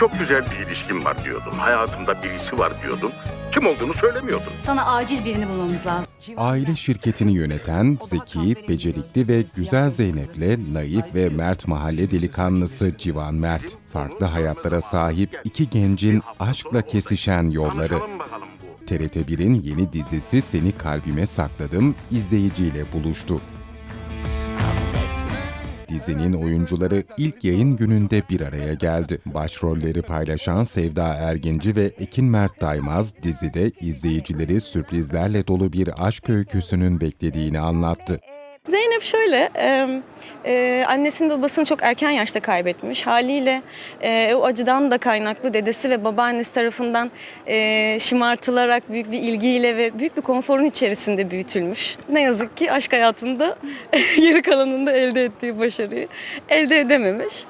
Çok güzel bir ilişkim var diyordun. Hayatımda birisi var diyordun. Kim olduğunu söylemiyordun. Sana acil birini bulmamız lazım. Aile şirketini yöneten zeki, becerikli ve güzel Zeynep'le naif ve mert mahalle delikanlısı Civan Mert. Farklı hayatlara sahip iki gencin aşkla kesişen yolları. Tanışalım bakalım bu. TRT1'in yeni dizisi Seni Kalbime Sakladım izleyiciyle buluştu. Dizinin oyuncuları ilk yayın gününde bir araya geldi. Başrolleri paylaşan Sevda Erginci ve Ekin Mert Daymaz dizide izleyicileri sürprizlerle dolu bir aşk öyküsünün beklediğini anlattı. Zeynep şöyle, e, e, annesini babasını çok erken yaşta kaybetmiş. Haliyle e, o acıdan da kaynaklı dedesi ve babaannesi tarafından e, şımartılarak büyük bir ilgiyle ve büyük bir konforun içerisinde büyütülmüş. Ne yazık ki aşk hayatında geri kalanında elde ettiği başarıyı elde edememiş.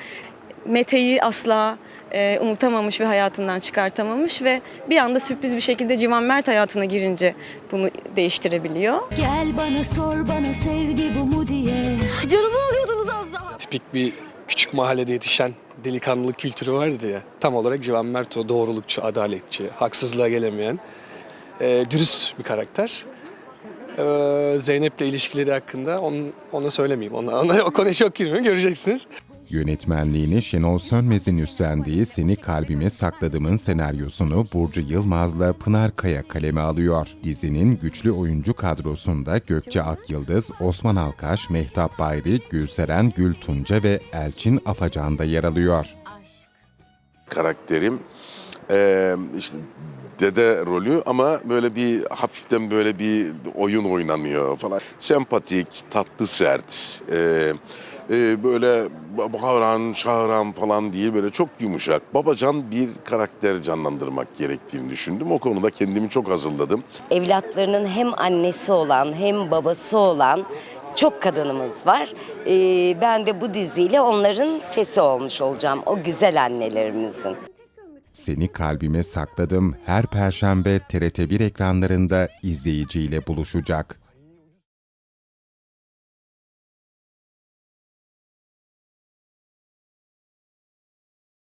Mete'yi asla e, unutamamış ve hayatından çıkartamamış ve bir anda sürpriz bir şekilde Civan Mert hayatına girince bunu değiştirebiliyor. Gel bana sor bana sevgi bu mu diye. Canımı alıyordunuz az daha. tipik bir küçük mahallede yetişen delikanlılık kültürü vardır ya. Tam olarak Civan Mert o doğrulukçu, adaletçi, haksızlığa gelemeyen, e, dürüst bir karakter. E, Zeynep'le ilişkileri hakkında onu, onu söylemeyeyim. Ona, ona, o konuya çok girmiyorum, göreceksiniz. Yönetmenliğini Şenol Sönmez'in üstlendiği Seni Kalbime Sakladım'ın senaryosunu Burcu Yılmaz'la Pınar Kaya kaleme alıyor. Dizinin güçlü oyuncu kadrosunda Gökçe Akyıldız, Osman Alkaş, Mehtap Bayri, Gülseren Gültunca ve Elçin Afacan da yer alıyor. karakterim eee, işte dede rolü ama böyle bir hafiften böyle bir oyun oynanıyor falan. Sempatik, tatlı sert, eee, eee, böyle bağıran, çağıran falan diye böyle çok yumuşak, babacan bir karakter canlandırmak gerektiğini düşündüm. O konuda kendimi çok hazırladım. evlatlarının hem annesi olan hem babası olan çok kadınımız var. Ee, ben de bu diziyle onların sesi olmuş olacağım. O güzel annelerimizin. Seni Kalbime Sakladım her perşembe TRT1 ekranlarında izleyiciyle buluşacak.